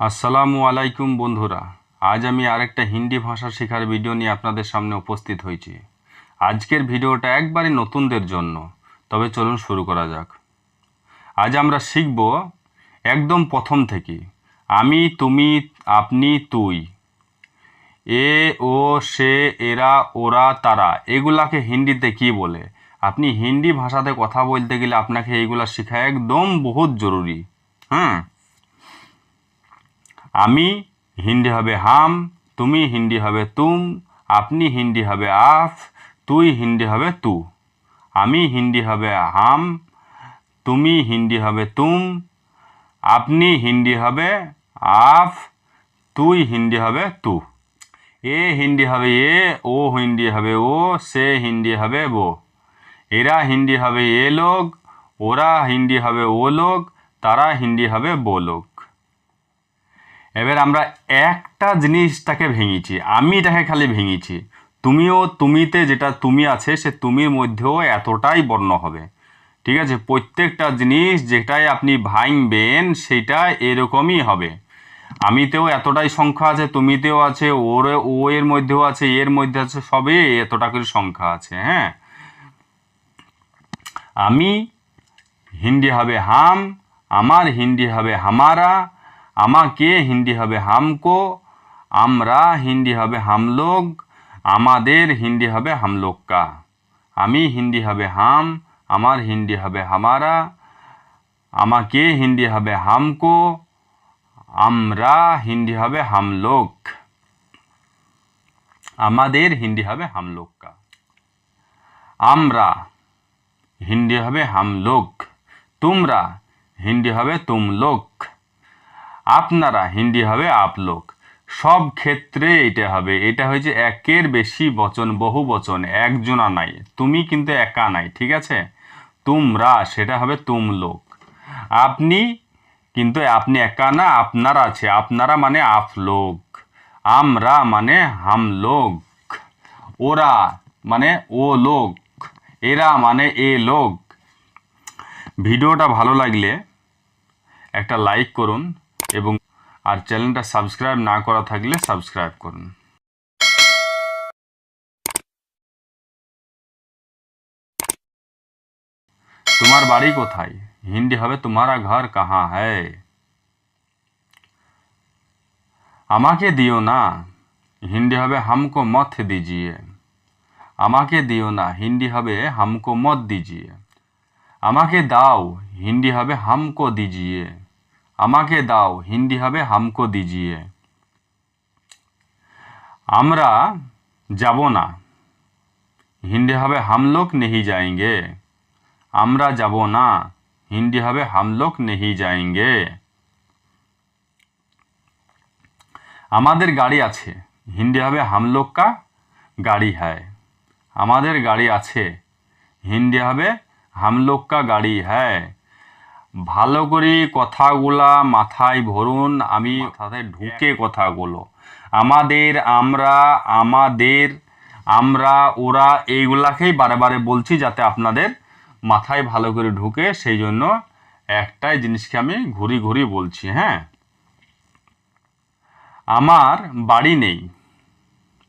আসসালামু আলাইকুম বন্ধুরা। আজ আমি আরেকটা হিন্দি ভাষা শেখার ভিডিও নিয়ে আপনাদের সামনে উপস্থিত হয়েছি। আজকের ভিডিওটা একবারই নতুনদের জন্য, তবে চলুন শুরু করা যাক। আজ আমরা শিখব একদম প্রথম থেকে, আমি, তুমি, আপনি, তুই, এ, ও, সে, এরা, ওরা, তারা, এগুলাকে হিন্দিতে কি বলে? আপনি হিন্দি ভাষাতে কথা বলতে গেলে আপনাকে এইগুলা শেখা একদম বহুত জরুরি। হ্যাঁ আমি হিন্দি হবে হাম তুমি হিন্দি হবে তুম আপনি হিন্দি হবে আফ তুই হিন্দি হবে তু আমি হিন্দি হবে হাম তুমি হিন্দি হবে তুম আপনি হিন্দি হবে আফ তুই হিন্দি হবে তু এ হিন্দি হবে এ ও হিন্দি হবে ও সে হিন্দি হবে বো এরা হিন্দি হবে এ লোক ওরা হিন্দি হবে ও লোক তারা হিন্দি হবে বো লোক এবার আমরা একটা জিনিসটাকে ভেঙেছি, আমি এটাকে খালি ভেঙেছি। তুমিও তুমিতে যেটা তুমি আছে, সে তুমির মধ্যেও এতটাই বর্ণ হবে। ঠিক আছে? প্রত্যেকটা জিনিস যেটাই আপনি ভাঙবেন, সেটা এরকমই হবে। আমিতেও এতটাই সংখ্যা আছে, তুমিতেও আছে, ওর, ও এর মধ্যেও আছে, এর মধ্যে আছে সবে এতটা করে সংখ্যা আছে হ্যাঁ? আমি হিন্দি হবে হাম, আমার হিন্দি হবে হামারা আমাকে হিন্দি হবে হামকো আমরা হিন্দি হবে হামলোগ আমাদের হিন্দি হবে হামলোগ কা আমি হিন্দি হবে হাম আমার হিন্দি হবে হামারা আমাকে হিন্দি হবে হামকো আমরা হিন্দি হবে হামলোগ আমাদের হিন্দি হবে হামলোগ কা আমরা হিন্দি হবে হামলোগ তোমরা হিন্দি হবে তুম লোক আপনারা, হিন্দি হবে আপলোক। সব ক্ষেত্রে এটা হবে। এটা হয়েছে একের বেশি বচন, বহু বচন, একজনা নাই। তুমি কিন্তু একা নাই, ঠিক আছে? তোমরা, সেটা হবে তুম লোক আপনি কিন্তু আপনি একা না, আপনারা আছে। আপনারা মানে আপ লোক আমরা মানে হাম লোক ওরা মানে ও লোক এরা মানে এ লোক ভিডিওটা ভালো লাগলে একটা লাইক করুন। এবং আর চ্যানেলটা সাবস্ক্রাইব না করা থাকলে সাবস্ক্রাইব করুন। তোমার বাড়ি কোথায়? হিন্দি হবে, তোমারা ঘর কাহা হ্যায়? আমাকে দিও না। হিন্দি হবে, হামকো মত দিজিয়ে। আমাকে দিও না। হিন্দি হবে, হামকো মত দিজিয়ে। আমাকে দাও। হিন্দি হবে, হামকো দিজিয়ে। আমাকে দাও, হিন্দি হবে হামকো দিজিয়ে। আমরা যাব না। হিন্দি হবে হামলোক নেহি যায়েঙ্গে। আমরা যাব না। হিন্দি হবে হামলোক নেহি যায়েঙ্গে। আমাদের গাড়ি আছে। হিন্দি হবে হামলোক কা গাড়ি হ্যায়। আমাদের গাড়ি আছে। হিন্দি হবে হামলোক কা গাড়ি হ্যায়। ভালো করে কথাগুলা মাথায় ভরুন, আমি মাথায় ঢুকে কথাগুলো। আমাদের, আমরা আমাদের, আমরা, ওরা এইগুলাকেই বারে বলছি যাতে আপনাদের মাথায় ভালো করে ঢুকে, সেই জন্য একটাই জিনিসকে আমি ঘুরি ঘুরি বলছি হ্যাঁ? আমার বাড়ি নেই,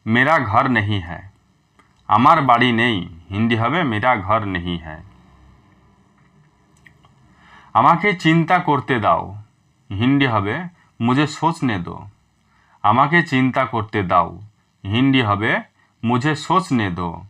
মেরা ঘর নেই হ্যাঁ আমার বাড়ি নেই, হিন্দি হবে মেরা ঘর নেই হ্যায়। আমাকে চিন্তা করতে দাও। হিন্দি হবে, মুঝে সোচনে দো। আমাকে চিন্তা করতে দাও। হিন্দি হবে, মুঝে সোচনে দো।